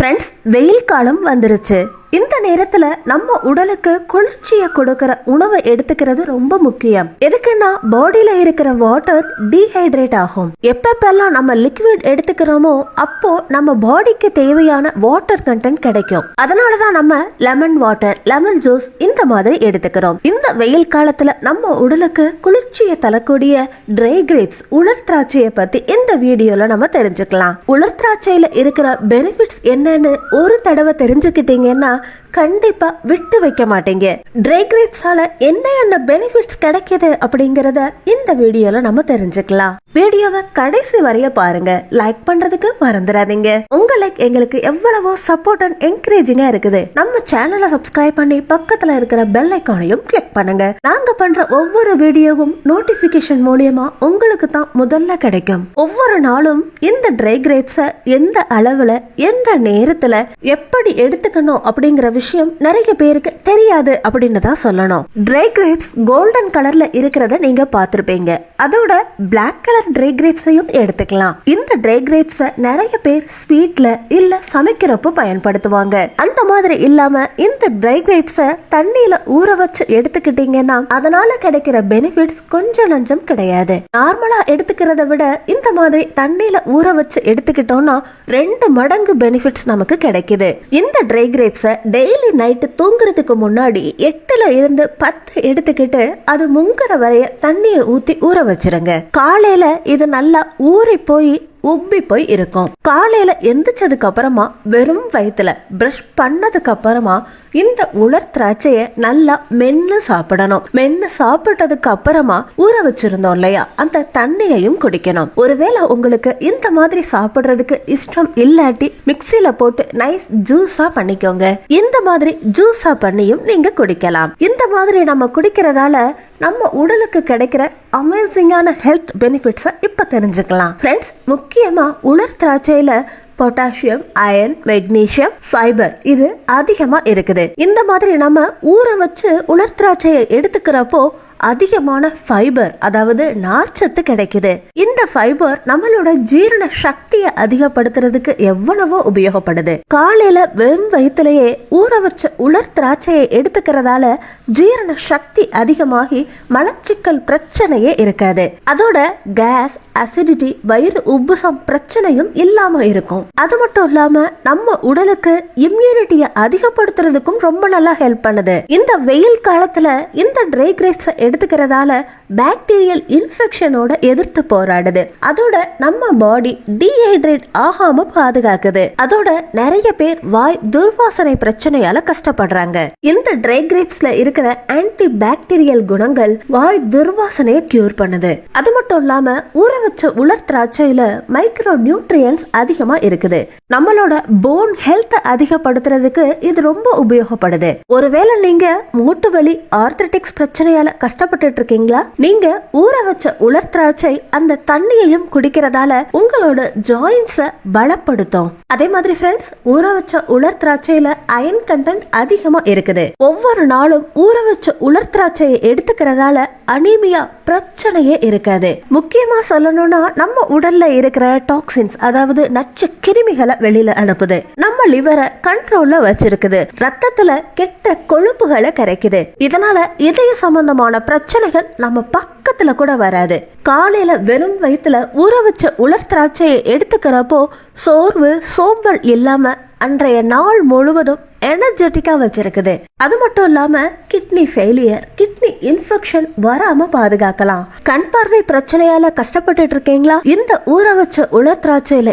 Friends வெயில் காலம் வந்துருச்சு. இந்த நேரத்துல நம்ம உடலுக்கு குளிர்ச்சியை கொடுக்கிற உணவை எடுத்துக்கிறது ரொம்ப முக்கியம். எதுக்குன்னா பாடியில இருக்கிற வாட்டர் டீஹைட்ரேட் ஆகும். எப்பப்பெல்லாம் நம்ம லிக்விட் எடுத்துக்கிறோமோ அப்போ நம்ம பாடிக்கு தேவையான வாட்டர் கண்டென்ட் கிடைக்கும். அதனாலதான் நம்ம லெமன் வாட்டர் லெமன் ஜூஸ் இந்த மாதிரி எடுத்துக்கிறோம். இந்த வெயில் காலத்துல நம்ம உடலுக்கு குளிர்ச்சியை தரக்கூடிய ட்ரை கிரேப்ஸ் உலர் திராட்சையை பத்தி இந்த வீடியோல நம்ம தெரிஞ்சுக்கலாம். உலர் திராட்சையில இருக்கிற பெனிஃபிட்ஸ் என்னன்னு ஒரு தடவை தெரிஞ்சுக்கிட்டீங்கன்னா கண்டிப்பா விட்டு வைக்க மாட்டீங்க. ட்ரை கிரேப்ஸால என்ன என்ன பெனிஃபிட்ஸ் கிடைக்கிது அப்படிங்கறத இந்த வீடியோல நம்ம தெரிஞ்சுக்கலாம். வீடியோவை கடைசி வரைய பாருங்க. லைக் பண்றதுக்கு மறந்துடாதீங்க. உங்க லைக் எங்களுக்கு எவ்வளவோ சப்போர்ட் அண்ட் என்கரேஜிங்கா இருக்குது. நம்ம சேனலை சப்ஸ்கிரைப் பண்ணி பக்கத்துல இருக்கிற பெல் ஐக்கானையும் கிளிக் பண்ணுங்க. நாங்க பண்ற ஒவ்வொரு வீடியோவும் நோட்டிபிகேஷன் மூலியமா உங்களுக்கு தான் முதல்ல கிடைக்கும். ஒவ்வொரு நாளும் இந்த ட்ரை கிரேப்ஸ எந்த அளவுல எந்த நேரத்துல எப்படி எடுத்துக்கணும் அப்படிங்கிற விஷயம் நிறைய பேருக்கு தெரியாது அப்படின்னு தான் சொல்லணும். ட்ரை கிரேப்ஸ் கோல்டன் கலர்ல இருக்கிறத நீங்க பார்த்திருப்பீங்க. அதோட பிளாக் கலர் ட்ரை கிரேப்ஸையும் எடுத்துக்கலாம். இந்த ட்ரை கிரேப்ஸை நிறைய பேர் ஸ்வீட்ல இல்ல சமைக்கிறப்போ பயன்படுத்துவாங்க. அந்த மாதிரி இல்லாம இந்த ட்ரை கிரேப்ஸை தண்ணியில ஊற வச்சு எடுத்துக்கிட்டீங்கன்னா அதனால கிடைக்கிற பெனிஃபிட்ஸ் கொஞ்சம் நஞ்சம் கிடையாது. நார்மலா எடுத்துக்கிறத விட இந்த மாதிரி தண்ணியில ஊற வச்சு எடுத்துக்கிட்டோம்னா ரெண்டு மடங்கு பெனிஃபிட்ஸ் நமக்கு கிடைக்குது. இந்த ட்ரை கிரேப்ஸை டெய்லி நைட்டு தூங்குறதுக்கு முன்னாடி எட்டுல இருந்து பத்து எடுத்துக்கிட்டு அது முங்குற வரைய தண்ணியை ஊத்தி ஊற வச்சிருங்க. காலையில இது நல்லா ஊறி போய் உப்பி போய் இருக்கும். காலையில எந்திரிச்சதுக்கு அப்புறமா வெறும் வயிற்றுல பிரஷ் பண்ணதுக்கு அப்புறமா இந்த உலர் திராட்சைய நல்லா மென்னு சாப்பிடணும். மென்னு சாப்பிட்டதுக்கு அப்புறமா ஊற வச்சிருந்தோம் இல்லையா? அந்த தண்ணியையும் குடிக்கணும். ஒருவேளை உங்களுக்கு இந்த மாதிரி சாப்பிடுறதுக்கு இஷ்டம் இல்லாட்டி மிக்சியில போட்டு நைஸ் ஜூஸா பண்ணிக்கோங்க. இந்த மாதிரி ஜூஸா பண்ணியும் நீங்க குடிக்கலாம். இந்த மாதிரி நம்ம குடிக்கிறதால நம்ம உடலுக்கு கிடைக்கிற அமேசிங்கான ஹெல்த் பெனிஃபிட்ஸை இப்போ தெரிஞ்சுக்கலாம். ஃப்ரெண்ட்ஸ் முக்கியமாக உலர் திராட்சையில் பொட்டாசியம் அயன் மெக்னீசியம் ஃபைபர் இது அதிகமாக இருக்குது. இந்த மாதிரி நம்ம ஊற வச்சு உலர் திராட்சையை எடுத்துக்கிறப்போ அதிகமான ஃபைபர் அதாவது நார்ச்சத்து கிடைக்குது. இந்த ஃபைபர் நம்மளோட ஜீரண சக்தியை அதிகப்படுத்துறதுக்கு எவ்வளவோ உபயோகப்படுது. காலையில வெறும் வயிற்றுலயே ஊற வச்ச உலர் திராட்சையை எடுத்துக்கிறதால ஜீரண சக்தி அதிகமாகி மலச்சிக்கல் பிரச்சனையே இருக்காது. அதோட கேஸ் அசிடிட்டி வயிறு உப்புசம் பிரச்சனையும் இல்லாம இருக்கும். அது மட்டும் இல்லாம நம்ம உடலுக்கு இம்யூனிட்டியை அதிகப்படுத்துறதுக்கும் ரொம்ப நல்லா ஹெல்ப் பண்ணுது. இந்த வெயில் காலத்துல இந்த ட்ரை கிரேப்ஸ் எடுத்துக்கிறதால பாக்டீரியல் இன்ஃபெக்ஷனோட எதிர்த்து போராடுது. அதோட நம்ம பாடி டீஹைட்ரேட் ஆகாம பாதுகாக்குது. அதோட நிறைய பேர் வாய் துர்வாசனை பிரச்சனையால கஷ்டப்படுறாங்க. இந்த ட்ரை கிரேப்ஸ்ல இருக்கிற ஆன்டி பாக்டீரியல் குணங்கள் வாய் துர்வாசனையை கியூர் பண்ணுது. அது மட்டும் இல்லாம ஊற வச்ச உலர் திராட்சையில மைக்ரோ நியூட்ரியன்ஸ் அதிகமா இருக்குது. நம்மளோட போன் ஹெல்த் அதிகப்படுத்துறதுக்கு இது ரொம்ப உபயோகப்படுது. ஒருவேளை நீங்க மூட்டு வலி ஆர்த்தட்டிக்ஸ் பிரச்சனையால கஷ்டப்பட்டு இருக்கீங்களா? நீங்க ஊற வச்ச உலர் திராட்சை அந்த தண்ணியையும் குடிக்கிறதால உங்களோட ஜாயின்ஸ பலப்படுத்தும். அதே மாதிரி ஃப்ரெண்ட்ஸ் ஊற வச்ச உலர் திராட்சையில அயன் கண்டென்ட் அதிகமா இருக்குது. ஒவ்வொரு நாளும் ஊற வச்ச உலர் திராட்சையை எடுத்துக்கிறதால அனீமியா பிரச்சனையே இருக்காது. முக்கியமா சொல்லணும்னா நம்ம உடல்ல இருக்கிற டாக்ஸின்ஸ் அதாவது நச்சு கிருமிகளை வெளியில அனுப்புது. நம்ம லிவரை கண்ட்ரோல்ல வச்சிருக்குது. ரத்தத்துல கெட்ட கொழுப்புகளை கரைக்குது. இதனால இதய சம்பந்தமான பிரச்சனைகள் நம்ம பக்கத்துல கூட வராது. காலையில வெறும் வயிற்றுல ஊற வச்ச உலர் திராட்சையை எடுத்துக்கிறப்போ சோர்வு சோம்பல் இல்லாம அன்றைய நாள் முழுவதும் எனர்ஜெட்டிக்கா வச்சிருக்குது. அது மட்டும் இல்லாம கிட்னி ஃபெயிலியர் கிட்னி இன்ஃபெக்ஷன் வராம பாதுகாக்கலாம். கண் பார்வை பிரச்சனையால கஷ்டப்பட்டுட்டு இருக்கீங்களா? இந்த ஊற வச்ச உலர்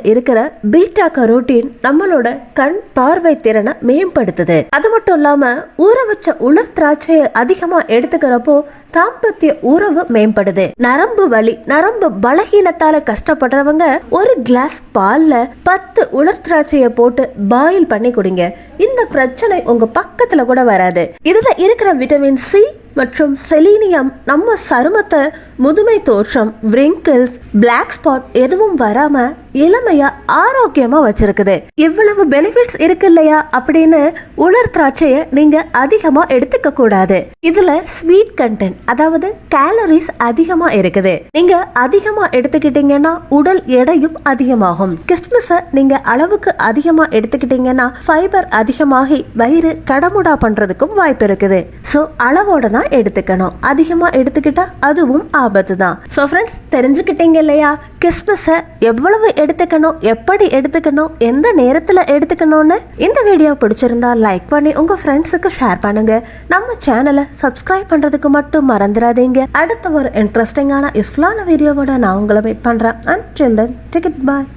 இருக்கிற பீட்டா கரோட்டின் நம்மளோட கண் பார்வை திறனை மேம்படுத்துது. அது மட்டும் இல்லாம ஊற வச்ச உலர் திராட்சையை அதிகமா எடுத்துக்கிறப்போ தாம்பத்திய உறவு மேம்படுது. நரம்பு வலி நரம்பு பலகீனத்தால கஷ்டப்படுறவங்க ஒரு கிளாஸ் பால்ல பத்து உலர் திராட்சையை போட்டு பாயில் பண்ணி குடிங்க. இந்த பிரச்சனை உங்க பக்கத்துல கூட வராது. இதுல இருக்கிற விட்டமின் சி மற்றும் செலீனியம் நம்ம சருமத்தை முதுமை தோற்றம் விரிங்கிள்ஸ் பிளாக் ஸ்பாட் எதுவும் வராம இளமையா ஆரோக்கியமா வச்சிருக்குது. இவ்வளவு பெனிஃபிட்ஸ் இருக்கு இல்லையா அப்படின்னு உலர் திராட்சைய நீங்க அதிகமா எடுத்துக்க கூடாது. இதுல ஸ்வீட் கண்டென்ட் அதாவது கேலரிஸ் அதிகமா இருக்குது. நீங்க அதிகமா எடுத்துக்கிட்டீங்கன்னா உடல் எடையும் அதிகமாகும். கிஸ்மிஸ நீங்க அளவுக்கு அதிகமா எடுத்துக்கிட்டீங்கன்னா ஃபைபர் அதிகமாகி வயிறு கடமுடா பண்றதுக்கும் வாய்ப்பு இருக்குது. சோ அளவோட தான் எடுத்துக்கணும். அதிகமா எடுத்துக்கிட்டா அதுவும் ஆபத்து தான் ஸோ ஃப்ரெண்ட்ஸ் தெரிஞ்சுக்கிட்டீங்க இல்லையா? கிறிஸ்மஸை எவ்வளவு எடுத்துக்கணும் எப்படி எடுத்துக்கணும் எந்த நேரத்தில் எடுத்துக்கணும்னு இந்த வீடியோ பிடிச்சிருந்தா லைக் பண்ணி உங்க ஃப்ரெண்ட்ஸுக்கு ஷேர் பண்ணுங்க. நம்ம சேனலை சப்ஸ்கிரைப் பண்றதுக்கு மட்டும் மறந்துடாதீங்க. அடுத்த ஒரு இன்ட்ரெஸ்டிங்கான யூஸ்ஃபுல்லான வீடியோவோட நான் உங்களை மீட் பண்றேன். And ticket bye